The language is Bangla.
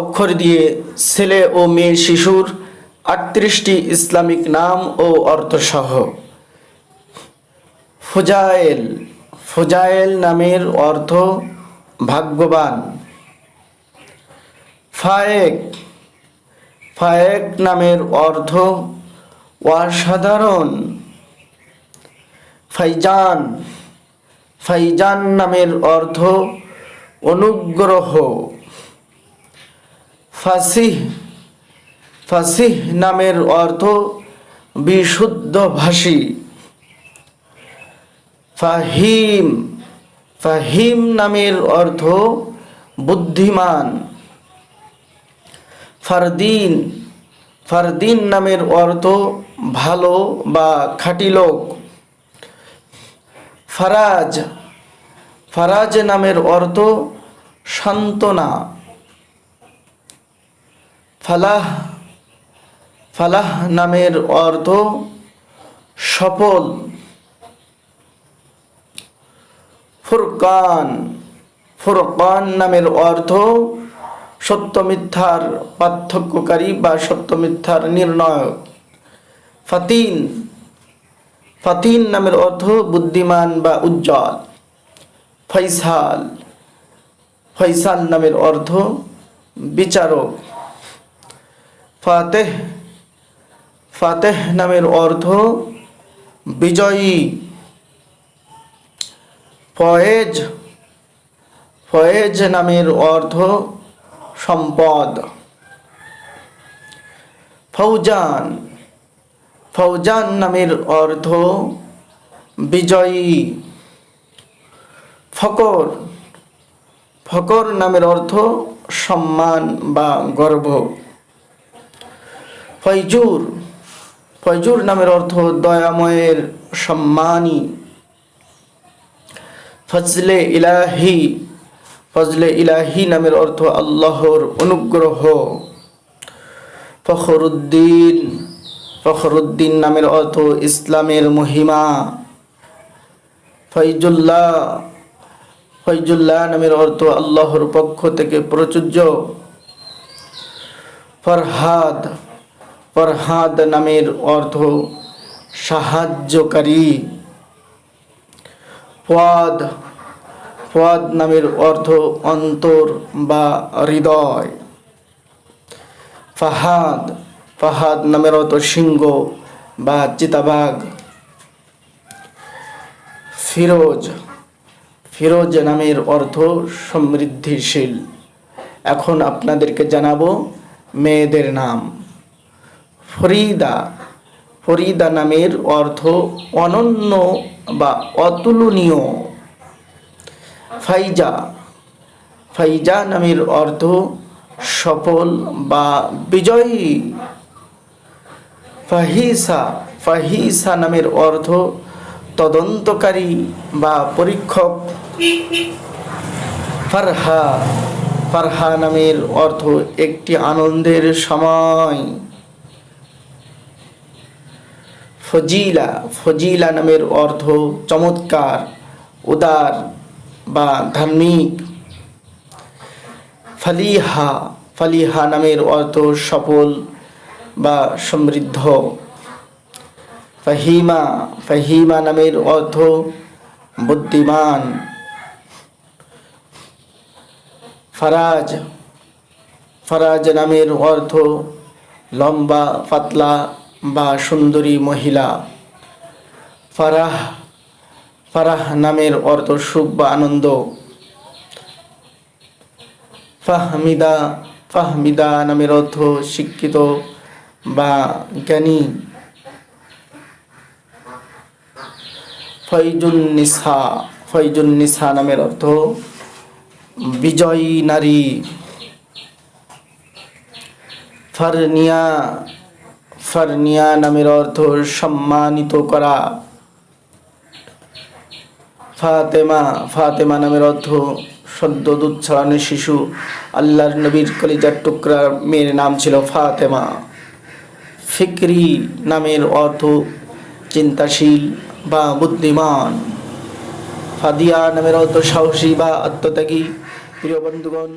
অক্ষর দিয়ে ছেলে ও মেয়ে শিশুর আটত্রিশটি ইসলামিক নাম ও অর্থসহ। ফুজায়েল ফুজায়েল নামের অর্থ ভাগ্যবান। ফায়েক ফায়েক নামের অর্থ অসাধারণ। ফাইজান ফাইজান নামের অর্থ অনুগ্রহ। ফাসিহ ফাসিহ নামের অর্থ বিশুদ্ধ ভাষী। ফাহিম ফাহিম নামের অর্থ বুদ্ধিমান। ফারদিন ফারদিন নামের অর্থ ভালো বা খাঁটি লোক। ফারাজ ফারাজ নামের অর্থ সান্ত্বনা। ফালাহ ফালাহ নামের অর্থ সফল। ফুরকান ফুরকান নামের অর্থ সত্য মিথ্যার পার্থক্যকারী বা সত্য মিথ্যার নির্ণয়ক। ফাতিন ফাতিন নামের অর্থ বুদ্ধিমান বা উজ্জ্বল। ফৈসাল ফৈসাল নামের অর্থ বিচারক। ফাতেহ ফাতেহ নামের অর্থ বিজয়ী। ফয়েজ ফয়েজ নামের অর্থ সম্পদ। ফৌজান ফৌজান নামের অর্থ বিজয়ী। ফকর ফকর নামের অর্থ সম্মান বা গর্ব। ফৈজুর ফৈজুর নামের অর্থ দয়াময়ের সম্মানী। ফজলে ইলাহি। ফজলে ইলাহি নামের অর্থ আল্লাহর অনুগ্রহ। ফখরুদ্দিন। ফখরুদ্দিন নামের অর্থ ইসলামের মহিমা। ফৈজুল্লাহ ফৈজুল্লাহ নামের অর্থ আল্লাহর পক্ষ থেকে প্রযোজ্য। ফরহাদ। ফরহাদ নামের অর্থ সাহায্যকারী। ফোয়াদ ফোয়াদ নামের অর্থ অন্তর বা হৃদয়। ফাহাদ ফাহাদ নামের অর্থ সিংহ বা চিতাবাঘ। ফিরোজ ফিরোজ নামের অর্থ সমৃদ্ধিশীল। এখন আপনাদেরকে জানাব মেয়েদের নাম। ফরিদা। ফরিদা নামের অর্থ অনন্য বা অতুলনীয়। ফাইজা। ফাইজা নামের অর্থ সফল বা বিজয়ী। ফাহিসা। ফাহিসা নামের অর্থ তদন্তকারী বা পরীক্ষক। ফারহা। ফারহা নামের অর্থ একটি আনন্দের সময়। ফজিলা ফজিলা নামের অর্থ চমৎকার, উদার বা ধার্মিক। ফালিহা ফালিহা নামের অর্থ সফল বা সমৃদ্ধ। ফাহিমা ফাহিমা নামের অর্থ বুদ্ধিমান। ফারাজ ফারাজ নামের অর্থ লম্বা, পাতলা বা সুন্দরী মহিলা। ফারাহ ফারাহ নামের অর্থ সুখ বা আনন্দ। ফাহমিদা ফাহমিদা নামের অর্থ শিক্ষিত বা জ্ঞানী। ফৈজুন নিসা ফৈজুন নিসা নামের অর্থ বিজয়ী নারী। ফারনিয়া ফারনিয়া নামের অর্থ সম্মানিত করা। ফাতেমা ফাতেমা নামের অর্থ সদ্য দুধ ছড়ানো শিশু। আল্লাহর নবীর কলিজার টুকরা মেয়ের নাম ছিল ফাতেমা। ফিকরি নামের অর্থ চিন্তাশীল বা বুদ্ধিমান। ফাদিয়া নামের অর্থ সাহসী বা আত্মত্যাগী। প্রিয় বন্ধুগণ